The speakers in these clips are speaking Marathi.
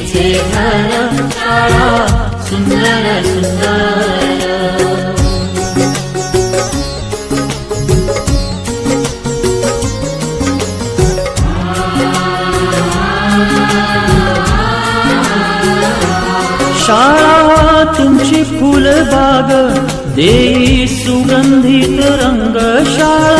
सरस्वतीचे घर शाळा सुंदर सुंदर शाळा तुमची फुलबाग देई सुगंधित रंग शाळा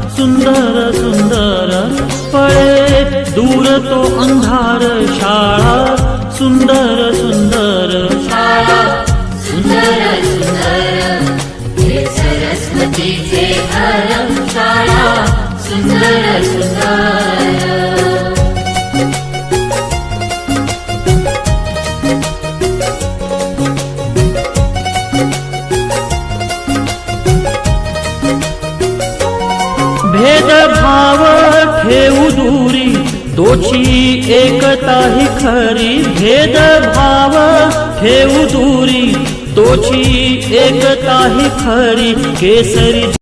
सुंदर सुंदर पळे। दूर तो अंधार शाळा सुंदर सुंदर शाळा। सुंदर सरस्वतीचे घर शाळा। सुंदर सुंदर भेदभाव ठेऊ दूरी. तोची एकता ही खरी भेदभाव ठेऊ दूरी. तोची एकता ही खरी केसरी